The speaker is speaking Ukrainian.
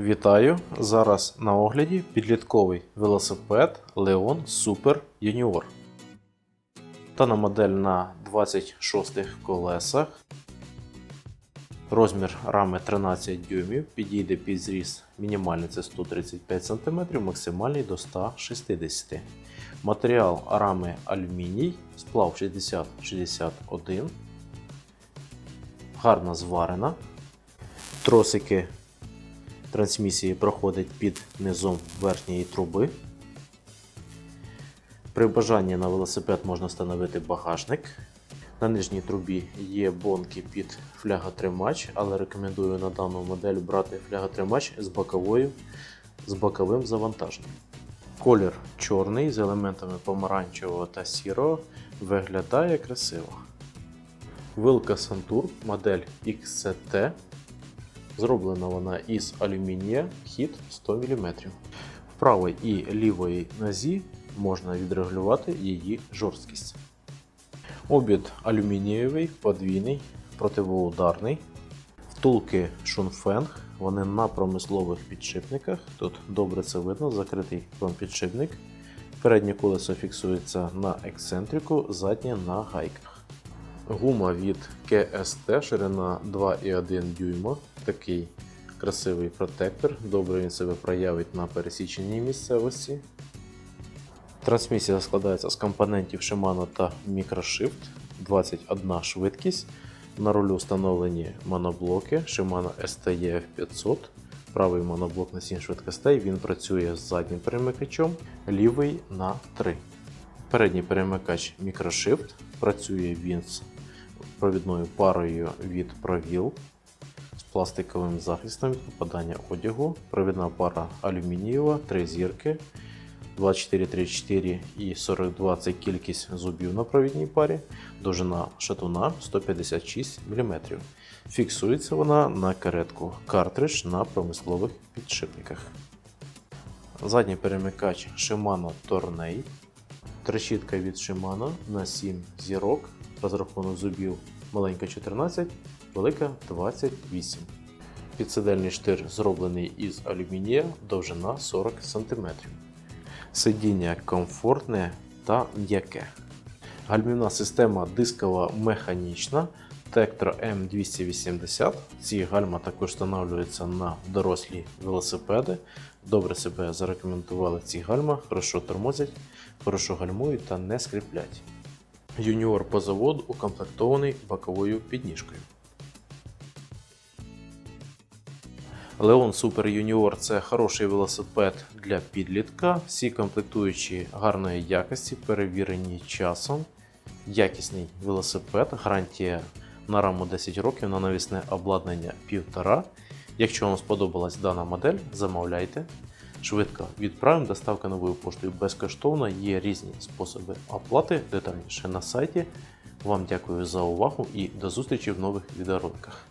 Вітаю! Зараз на огляді підлітковий велосипед Leon Super Junior. Дана модель на 26 колесах. Розмір рами 13 дюймів. Підійде під зріз мінімальний це 135 см, максимальний до 160 см. Матеріал рами алюміній, сплав 6061. Гарно зварена. Тросики трансмісії проходить під низом верхньої труби. При бажанні на велосипед можна встановити багажник. На нижній трубі є бонки під фляготримач, але рекомендую на дану модель брати фляготримач з боковою, з боковим завантаженням. Колір чорний з елементами помаранчевого та сірого виглядає красиво. Вилка Santur модель XCT Зроблена вона із алюмінія, хід 100 мм. В правій і лівої нозі можна відрегулювати її жорсткість. Обід алюмінієвий, подвійний, противоударний. Втулки Шунфенг, вони на промислових підшипниках. Тут добре це видно, закритий промпідшипник. Переднє колесо фіксується на ексцентрику, заднє на гайках. Гума від KST, ширина 2,1 дюйма. Такий красивий протектор. Добре він себе проявить на пересіченій місцевості. Трансмісія складається з компонентів Shimano та Microshift, 21 швидкість. На рулю встановлені моноблоки Shimano STEF 500. Правий моноблок на 7 швидкостей. Він працює з заднім перемикачем, лівий на 3. Передній перемикач Microshift працює він з провідною парою від з пластиковим захистом від попадання одягу. Провідна пара алюмінієва, 3 зірки. 2434 і 42 це кількість зубів на провідній парі, довжина шатуна 156 мм. Фіксується вона на каретку картридж на промислових підшипниках. Задній перемикач Shimano Tornei. Трещітка від Shimano на 7 зірок. Розрахунок зубів маленька 14, велика 28. Підсидельний штир зроблений із алюмінія, довжина 40 см. Сидіння комфортне та м'яке. Гальмівна система дискова механічна Tektro M280. Ці гальма також встановлюються на дорослі велосипеди. Добре себе зарекомендували ці гальма, хорошо тормозять, хорошо гальмують та не скріплять. Юніор по заводу укомплектований боковою підніжкою. Leon Super Junior це хороший велосипед для підлітка. Всі комплектуючі гарної якості, перевірені часом. Якісний велосипед, гарантія на раму 10 років на навісне обладнання 1,5. Якщо вам сподобалась дана модель, замовляйте. Швидко відправимо доставка новою поштою безкоштовно. Є різні способи оплати, детальніше на сайті. Вам дякую за увагу і до зустрічі в нових відеороликах.